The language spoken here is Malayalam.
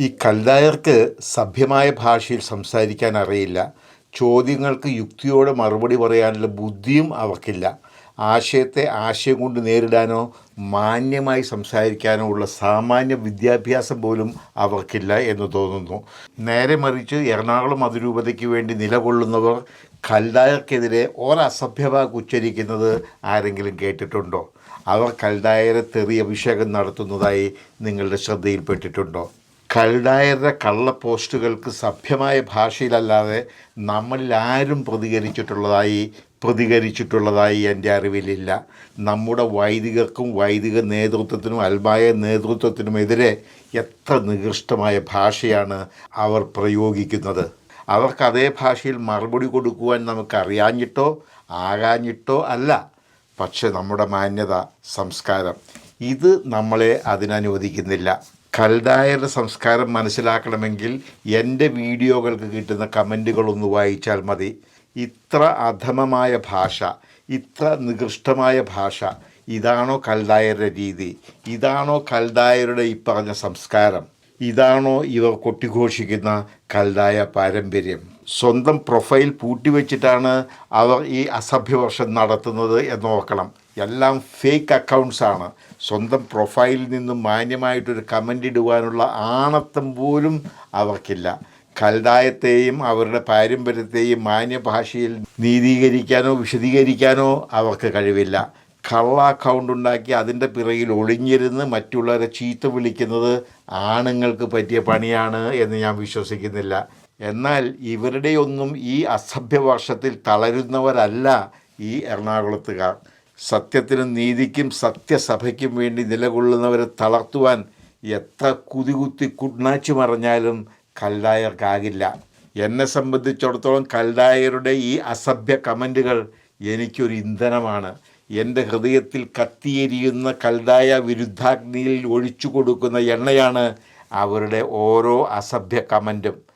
ഈ കൽദായർക്ക് സഭ്യമായ ഭാഷയിൽ സംസാരിക്കാൻ അറിയില്ല. ചോദ്യങ്ങൾക്ക് യുക്തിയോടെ മറുപടി പറയാനുള്ള ബുദ്ധിയും അവർക്കില്ല. ആശയത്തെ ആശയം കൊണ്ട് നേരിടാനോ മാന്യമായി സംസാരിക്കാനോ ഉള്ള സാമാന്യ വിദ്യാഭ്യാസം പോലും അവർക്കില്ല എന്ന് തോന്നുന്നു. നേരെ മറിച്ച് എറണാകുളം അതിരൂപതയ്ക്ക് വേണ്ടി നിലകൊള്ളുന്നവർ കൽദായർക്കെതിരെ ഒരസഭ്യവാക്ക് ഉച്ചരിക്കുന്നത് ആരെങ്കിലും കേട്ടിട്ടുണ്ടോ? അവർ കൽദായരെ തെറി അഭിഷേകം നടത്തുന്നതായി നിങ്ങളുടെ ശ്രദ്ധയിൽപ്പെട്ടിട്ടുണ്ടോ? കൽഡായരുടെ കള്ള പോസ്റ്റുകൾക്ക് സഭ്യമായ ഭാഷയിലല്ലാതെ നമ്മളിൽ ആരും പ്രതികരിച്ചിട്ടുള്ളതായി പ്രതികരിച്ചിട്ടുള്ളതായി എന്റെ അറിവിലില്ല. നമ്മുടെ വൈദികർക്കും വൈദിക നേതൃത്വത്തിനും അൽമായ നേതൃത്വത്തിനുമെതിരെ എത്ര നികൃഷ്ടമായ ഭാഷയാണ് അവർ പ്രയോഗിക്കുന്നത്. അവർക്ക് അതേ ഭാഷയിൽ മറുപടി കൊടുക്കുവാൻ നമുക്ക് അറിയാഞ്ഞിട്ടോ ആകാഞ്ഞിട്ടോ അല്ല പക്ഷെ നമ്മുടെ മാന്യത സംസ്കാരം. ഇത് നമ്മളെ അതിനനുവദിക്കുന്നില്ല. കൽദായരുടെ സംസ്കാരം മനസ്സിലാക്കണമെങ്കിൽ എന്റെ വീഡിയോകൾക്ക് കിട്ടുന്ന കമന്റുകളൊന്ന് വായിച്ചാൽ മതി. ഇത്ര അധമമായ ഭാഷ ഇത്ര നികൃഷ്ടമായ ഭാഷ ഇതാണോ കൽദായരുടെ രീതി? ഇതാണോ കൽദായരുടെ ഈ പറഞ്ഞ സംസ്കാരം? ഇതാണോ ഇവർ കൊട്ടിഘോഷിക്കുന്ന കൽദായ പാരമ്പര്യം? സ്വന്തം പ്രൊഫൈൽ പൂട്ടിവെച്ചിട്ടാണ് അവർ ഈ അസഭ്യവർഷം നടത്തുന്നത് എന്ന് നോക്കണം എല്ലാം ഫേക്ക് അക്കൗണ്ട്സ് ആണ്. സ്വന്തം പ്രൊഫൈലിൽ നിന്നും മാന്യമായിട്ടൊരു കമന്റ് ഇടുവാനുള്ള ആണത്തം പോലും അവർക്കില്ല. കൽദായത്തെയും അവരുടെ പാരമ്പര്യത്തെയും മാന്യഭാഷയിൽ നീതീകരിക്കാനോ വിശദീകരിക്കാനോ അവർക്ക് കഴിവില്ല. കള്ള അക്കൗണ്ട് ഉണ്ടാക്കി അതിന്റെ പിറകിൽ ഒളിഞ്ഞിരുന്ന് മറ്റുള്ളവരെ ചീത്ത വിളിക്കുന്നത് ആണുങ്ങൾക്ക് പറ്റിയ പണിയാണ് എന്ന് ഞാൻ വിശ്വസിക്കുന്നില്ല. എന്നാൽ ഇവരുടെയൊന്നും ഈ അസഭ്യവർഷത്തിൽ തളരുന്നവരല്ല ഈ എറണാകുളത്തുകാർ. സത്യത്തിനും നീതിക്കും സത്യസഭയ്ക്കും വേണ്ടി നിലകൊള്ളുന്നവരെ തളർത്തുവാൻ എത്ര കുതികുത്തി കുണ്ണാച്ചു മറിഞ്ഞാലും കല്ലായർക്കാകില്ല. എന്നെ സംബന്ധിച്ചിടത്തോളം കല്ലായരുടെ ഈ അസഭ്യ കമന്റുകൾ എനിക്കൊരു ഇന്ധനമാണ്. എന്റെ ഹൃദയത്തിൽ കത്തിയെരിയുന്ന കൽദായ വിരുദ്ധാഗ്നിയിൽ ഒഴിച്ചു കൊടുക്കുന്ന എണ്ണയാണ് അവരുടെ ഓരോ അസഭ്യ കമന്റും.